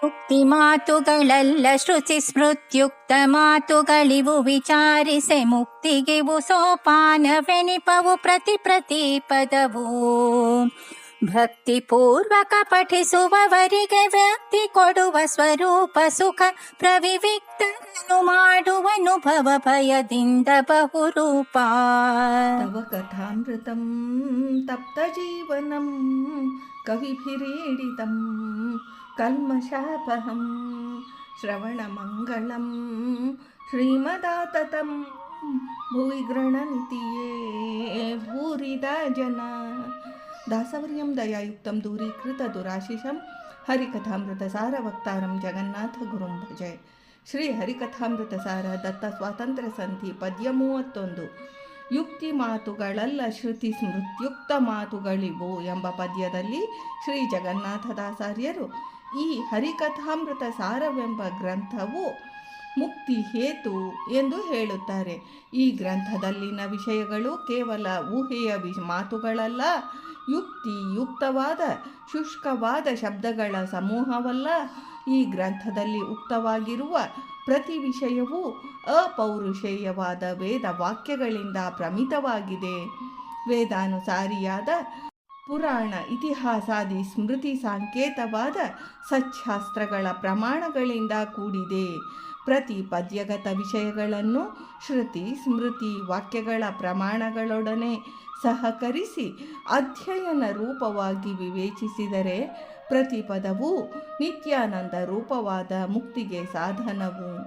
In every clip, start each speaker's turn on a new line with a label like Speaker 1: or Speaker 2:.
Speaker 1: ಮುಕ್ತಿ ಮಾತುಗಳಲ್ಲ ಶ್ರುತಿ ಸ್ಮೃತ್ಯುಕ್ತ ಮಾತುಗಳಿವು ವಿಚಾರಿಸೆ ಮುಕ್ತಿಗಿವು ಸೋಪಾನವೆನಿಪವು ಪ್ರತಿ ಪ್ರತಿ ಪದವು ಭಕ್ತಿ ಪೂರ್ವಕ ಪಠಿಸುವವರಿಗೆ ವ್ಯಕ್ತಿ ಕೊಡುವ ಸ್ವರೂಪ ಸುಖ ಪ್ರವಿವಿಕ್ತನು ಮಾಡುವನುಭವ ಭಯದಿಂದ ಬಹುರೂಪ
Speaker 2: तव कथामृतं तप्तजीवनं कविभिरीडितं कल्मषापहं श्रवणमङ्गलं श्रीमदाततं भुवि गृह्णन्ति ये भूरिदा जना ದಾಸವರ್ಯಂ ದಯಾಯುಕ್ತಂ ದೂರೀಕೃತ ದುರಾಶಿಷಂ ಹರಿಕಥಾಮೃತ ಸಾರ ವಕ್ತಾರಂ ಜಗನ್ನಾಥ ಗುರುಂ भजे ಶ್ರೀ ಹರಿಕಥಾಮೃತ ಸಾರ ದತ್ತ ಸ್ವಾತಂತ್ರ್ಯ ಸಂಧಿ ಪದ್ಯ ಮೂವತ್ತೊಂದು. ಯುಕ್ತಿ ಮಾತುಗಳಲ್ಲ ಶ್ರುತಿ ಸ್ಮೃತ್ಯುಕ್ತ ಮಾತುಗಳಿವು ಎಂಬ ಪದ್ಯದಲ್ಲಿ ಶ್ರೀ ಜಗನ್ನಾಥ ದಾಸಾರ್ಯರು ಈ ಹರಿಕಥಾಮೃತ ಸಾರವೆಂಬ ಗ್ರಂಥವು ಮುಕ್ತಿ ಹೇತು ಎಂದು ಹೇಳುತ್ತಾರೆ. ಈ ಗ್ರಂಥದಲ್ಲಿನ ವಿಷಯಗಳು ಕೇವಲ ಊಹೆಯ ವಿ ಮಾತುಗಳಲ್ಲ ಯುಕ್ತಿ ಯುಕ್ತವಾದ ಶುಷ್ಕವಾದ ಶಬ್ದಗಳ ಸಮೂಹವಲ್ಲ. ಈ ಗ್ರಂಥದಲ್ಲಿ ಉಕ್ತವಾಗಿರುವ ಪ್ರತಿ ವಿಷಯವೂ ಅಪೌರುಷೇಯವಾದ ವೇದ ವಾಕ್ಯಗಳಿಂದ ಪ್ರಮಿತವಾಗಿದೆ. ವೇದಾನುಸಾರಿಯಾದ ಪುರಾಣ ಇತಿಹಾಸಾದಿ ಸ್ಮೃತಿ ಸಾಂಕೇತವಾದ ಸಚ್ಛಾಸ್ತ್ರಗಳ ಪ್ರಮಾಣಗಳಿಂದ ಕೂಡಿದೆ. ಪ್ರತಿ ಪದ್ಯಗತ ವಿಷಯಗಳನ್ನು ಶ್ರುತಿ, ಸ್ಮೃತಿ ವಾಕ್ಯಗಳ ಪ್ರಮಾಣಗಳೊಡನೆ ಸಹಕರಿಸಿ ಅಧ್ಯಯನ ರೂಪವಾಗಿ ವಿವೇಚಿಸಿದರೆ ಪ್ರತಿ ಪದವು ನಿತ್ಯಾನಂದ ರೂಪವಾದ ಮುಕ್ತಿಗೆ ಸಾಧನವು.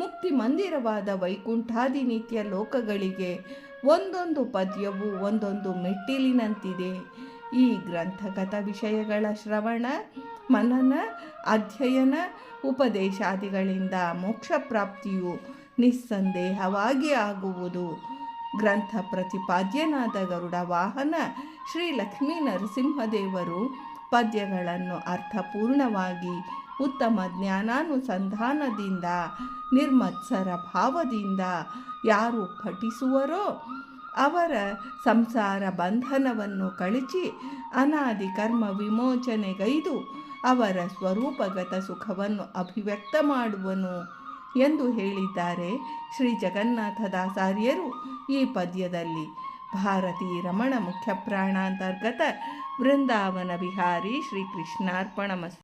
Speaker 2: ಮುಕ್ತಿ ಮಂದಿರವಾದ ವೈಕುಂಠಾದಿ ನಿತ್ಯ ಲೋಕಗಳಿಗೆ ಒಂದೊಂದು ಪದ್ಯವು ಒಂದೊಂದು ಮೆಟ್ಟಿಲಿನಂತಿದೆ. ಈ ಗ್ರಂಥಗತ ವಿಷಯಗಳ ಶ್ರವಣ ಮನನ, ಅಧ್ಯಯನ, ಉಪದೇಶಾದಿಗಳಿಂದ ಮೋಕ್ಷ ಪ್ರಾಪ್ತಿಯು ನಿಸ್ಸಂದೇಹವಾಗಿ ಆಗುವುದು. ಗ್ರಂಥ ಪ್ರತಿಪಾದ್ಯನಾದ ಗರುಡ ವಾಹನ, ಶ್ರೀ ಲಕ್ಷ್ಮೀ ನರಸಿಂಹದೇವರು ಪದ್ಯಗಳನ್ನು ಅರ್ಥಪೂರ್ಣವಾಗಿ, ಉತ್ತಮ ಜ್ಞಾನಾನುಸಂಧಾನದಿಂದ, ನಿರ್ಮತ್ಸರ ಭಾವದಿಂದ ಯಾರು ಪಠಿಸುವರೋ ಅವರ ಸಂಸಾರ ಬಂಧನವನ್ನು ಕಳಚಿ ಅನಾದಿ ಕರ್ಮ ವಿಮೋಚನೆಗೈದು ಅವರ ಸ್ವರೂಪಗತ ಸುಖವನ್ನು ಅಭಿವ್ಯಕ್ತ ಮಾಡುವನು ಎಂದು ಹೇಳಿದ್ದಾರೆ ಶ್ರೀ ಜಗನ್ನಾಥದಾಸಾರ್ಯರು ಈ ಪದ್ಯದಲ್ಲಿ. ಭಾರತೀ ರಮಣ ಮುಖ್ಯ ಪ್ರಾಣಾಂತರ್ಗತ ವೃಂದಾವನ ವಿಹಾರಿ ಶ್ರೀ ಕೃಷ್ಣಾರ್ಪಣಮಸ್ತು